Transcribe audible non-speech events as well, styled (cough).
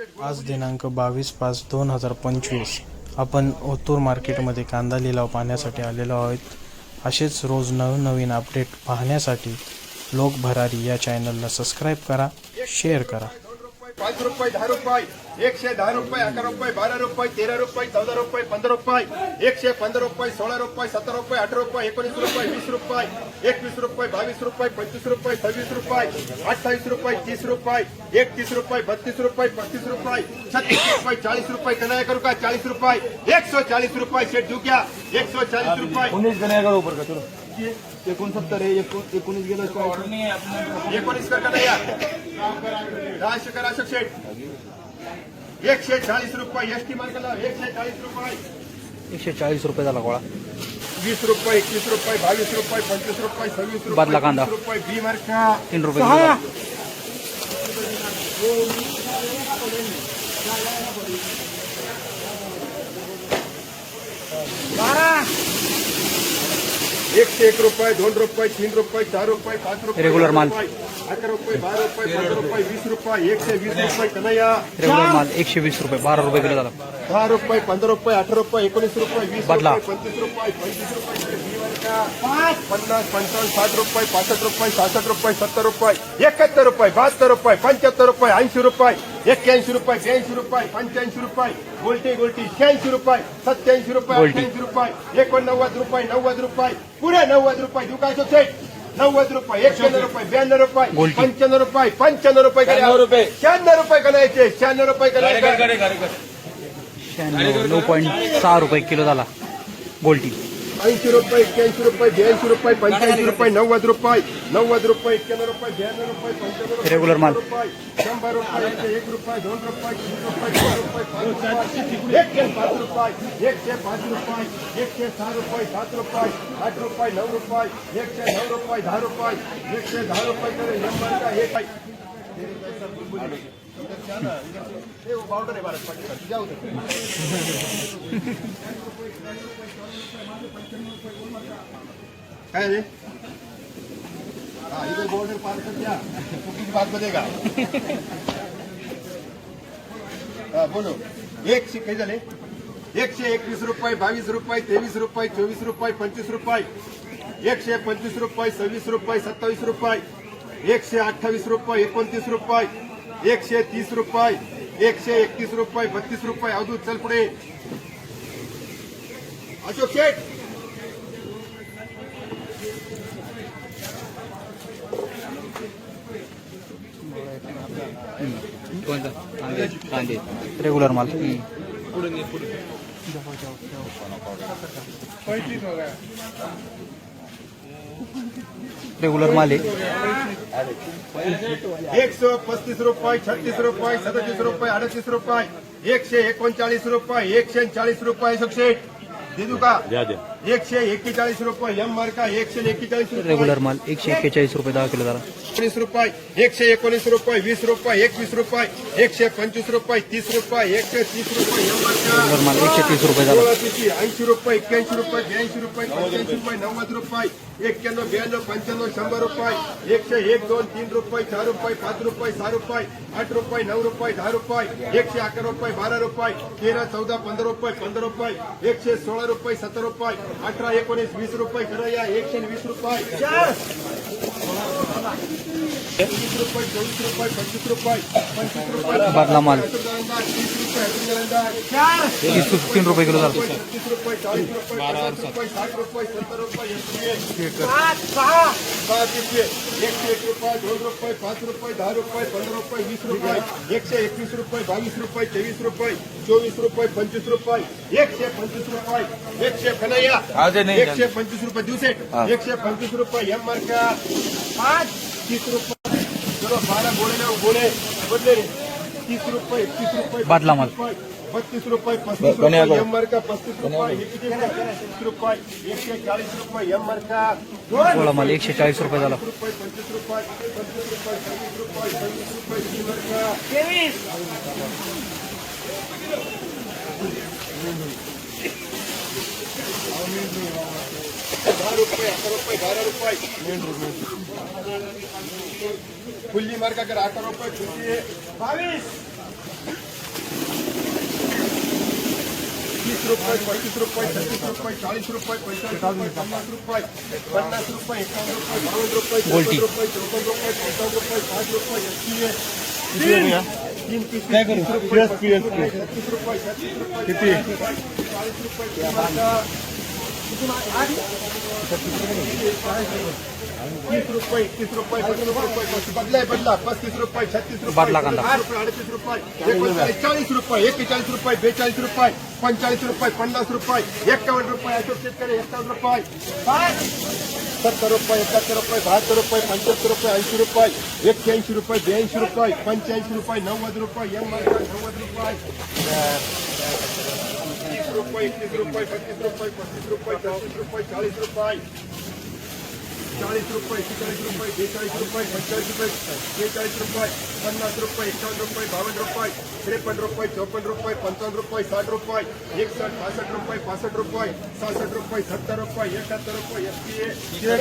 आज दिनांक बावीस पाच दोन हजार पंचवीस. आपण ओतूर मार्केटमध्ये कांदा लिलाव पाहण्यासाठी आलेलो आहोत. असेच रोज नवनवीन अपडेट पाहण्यासाठी लोक भरारी या चॅनलला सबस्क्राईब करा शेअर करा. पाच रुपये दहा रुपये एकशे दहा रुपये अकरा रुपये बारा रुपये तेरा रुपये चौदा रुपये पंधरा रुपये एकशे पंधरा रुपये सोळा रुपये सतरा रुपये अठरा रुपये एकोणीस रुपये वीस रुपये एकवीस रुपये बावीस रुपये पंचवीस रुपये सव्वीस रुपये अठ्ठावीस रुपये तीस रुपये एकतीस रुपये बत्तीस रुपये पस्तीस रुपये छत्तीस रुपये चाळीस रुपये कन्हैया करू का चाळीस रुपये एक सौ चाळीस रुपये शेठ झुक्या एक सौ चाळीस रुपये। एकोणसत्तर आहे एकोणीस गेलं एकोणीस कर कन्हैया शेठ. एकशे चाळीस रुपये एकशे चाळीस रुपये. एकशे चाळीस रुपये झाला गोळा. वीस रुपये एकवीस रुपये बावीस रुपये पंचवीस रुपये सव्वीस रुपये बदला कांदा. रुपये बी मार्का. तीन रुपये एकशे एक रुपये दोन रुपये तीन रुपये चार रुपये पाच रुपये Regular दहा माल. रुपये, अकरा रुपये बारा रुपये पंधरा रुपये वीस रुपये एकशे वीस रुपये कन्हैया रेग्युलर माल एकशे वीस रुपये बारा रुपये किलो झाला दहा रुपये पंधरा रुपये अठरा रुपये एकोणीस रुपये वीस बदला. पंचवीस रुपये पंचवीस रुपये. पन्नास पंचावन्न साठ रुपये पासष्ट रुपये सहासष्ट रुपये सत्तर रुपये एकाहत्तर रुपये बहात्तर रुपये पंच्याहत्तर रुपये ऐंशी रुपये एक्क्याऐंशी रुपये ब्याऐंशी रुपये पंच्याऐंशी रुपये गोलटी गोलटी शहाऐंशी रुपये सत्याऐंशी रुपये. अठ्ठ्याऐंशी रुपये एकोणनव्वद रुपये नव्वद रुपये पुढे नव्वद रुपये दुकान सेठ नव्वद रुपये एक्क्याण्णव रुपये ब्याण्णव रुपये. पंच्याण्णव रुपये पंच्याण्णव रुपये शहाण्णव रुपये. शहाण्णव रुपये करायचे शहाण्णव रुपये करायचे शहाण्णव नऊ पॉईंट सहा रुपये किलो झाला गोल्टी ಐದು ರೂಪಾಯಿ ಐದು ರೂಪಾಯಿ ಬೇಸಿ ರೂಪಾಯಿ ಪಂಚಾಯತ್ ರೂಪಾಯಿ ನವ್ವತ್ತು ರೂಪಾಯಿ ನವ್ವತ್ತು ರೂಪಾಯಿ ಇಕ್ಕನ ರೂಪಾಯಿ ಬ್ಯಾನ ರೂಪಾಯಿ ಪಂಚಾಯತ್ ರೆಗ್ಯುಲರ್ ಮಾಲ್ ಶಂಬರ್ ರೂಪಾಯಿ એક ರೂಪಾಯಿ ದೊಡ್ಡ ರೂಪಾಯಿ તીન ರೂಪಾಯಿ ચાર રૂપિયા એક કે પાંચ રૂપાય એક કે પાંચ રૂપાય એક કે ચાર રૂપાય સાત રૂપાય આઠ રૂપાય નવ રૂપાય એક કે નવ રૂપાય ધાર રૂપાય એક કે ધાર રૂપાય કરે નંબર કા એક એ બાઉન્ડર એ (laughs) काय रे? हा इथे बॉर्डर पार कर द्या कुकिंग बात मध्ये का? हा बोलो. एकशे काही झाले? एकशे एकवीस रुपये बावीस रुपये तेवीस रुपये चोवीस रुपये पंचवीस रुपये. एकशे पंचवीस रुपये सव्वीस रुपये सत्तावीस रुपये. एकशे अठ्ठावीस रुपये एकोणतीस रुपये. एकशे तीस रुपये. एकशे एकतीस रुपये बत्तीस रुपये. अवधूत चल पुढे. अशोक शेठ. रेग्युलर माल. रेग्युलर माल आहे. एक सौ पस्तीस रुपये छत्तीस रुपये सदतीस रुपये अडतीस रुपये एकशे एकोणचाळीस रुपये एकशे चाळीस रुपये अशोक देऊ का एकशे एक्केचाळीस रुपये एम मार्का एकशे एक्केचाळीस रुपये। रेग्युलर माल एकशे एक्केचाळीस रुपये दहा किलो झाला एकोणीस रुपये एकशे एकोणीस रुपये वीस रुपये एकवीस रुपये एकशे पंचवीस रुपये तीस रुपये एकशे तीस रुपये एम मार्का। माल एकशे तीस रुपये झाला ऐंशी रुपये एक्क्याऐंशी रुपये ब्याऐंशी रुपये पंच्याऐंशी रुपये नव्वद रुपये एक्क्याण्णव ब्याण्णव पंच्याण्णव शंभर रुपये एकशे एक दोन तीन रुपये चार रुपये पाच रुपये सहा रुपये आठ रुपये नऊ रुपये दहा रुपये एकशे अकरा रुपये बारा रुपये तेरा चौदा पंधरा रुपये पंधरा रुपये एकशे सोळा रुपये सतरा रुपये अठरा एकोणीस वीस रुपये खरं या एकशे वीस रुपये वीस रुपये चोवीस रुपये पंचवीस रुपये पंचवीस रुपये बादला माल तीस रुपये तीस तीन रुपये किलो पिशवे एकशे एक रुपये दोन रुपये पाच रुपये दहा रुपये पंधरा रुपये वीस रुपये एकशे एकवीस रुपये बावीस रुपये तेवीस रुपये चोवीस रुपये पंचवीस रुपये एकशे पंचवीस रुपये एकशे कन्हैया एकशे पंचवीस रुपये दिवसे एकशे पंचवीस रुपये एम मार्का पाच तीस रुपये चलो बारा गोळे ना गोळे बदले। तीस रुपये एकतीस रुपये बादला माल. बत्तीस रुपये पस्तीस रुपये एम मार्का पस्तीस रुपये हे किती रुपये? तीस रुपये एकशे चाळीस रुपये एम मार्का गोळा माल एकशे चाळीस रुपये झाला. रुपये पंचवीस रुपये पंचवीस रुपये सव्वीस रुपये सव्वीस रुपये तीन मार्का दहा खुली मार का आठ रुपये छुट्टी है बाईस। तीस रुपये पच्चीस रुपये छत्तीस रुपये चालीस रुपये पैंतालीस रुपये रुपये पन्नास रुपये इक्यावन रुपये बावन रुपये चौवन रुपये चौपन रुपये पंचावन रुपये साठ रुपये अस्सी है। क्या करूँ। कितनी बदला पस्तीस रुपये छत्तीस रुपये रुपये अडतीस रुपये चाळीस रुपये एक्केचाळीस रुपये बेचाळीस रुपये पंचाळीस रुपये पन्नास रुपये एक्कावन्न रुपये रुपये सत्तर रुपये एकाहत्तर रुपये बहात्तर रुपये पंच्याहत्तर रुपये ऐंशी रुपये एक्क्याऐंशी रुपये ब्याऐंशी रुपये पंच्याऐंशी रुपये नव्वद रुपये नव्वद रुपये तीस रुपये एकतीस रुपये बत्तीस रुपये पस्तीस रुपये चौतीस रुपये चाळीस रुपये चाळीस रुपये एकेचाळीस रुपये बेचाळीस रुपये पंचेचाळीस रुपये बेचाळीस रुपये साठ रुपये एकसष्ट पासष्ट रुपये पासष्ट रुपये सासठ रुपये सत्तर रुपये एकहत्तर रुपये एस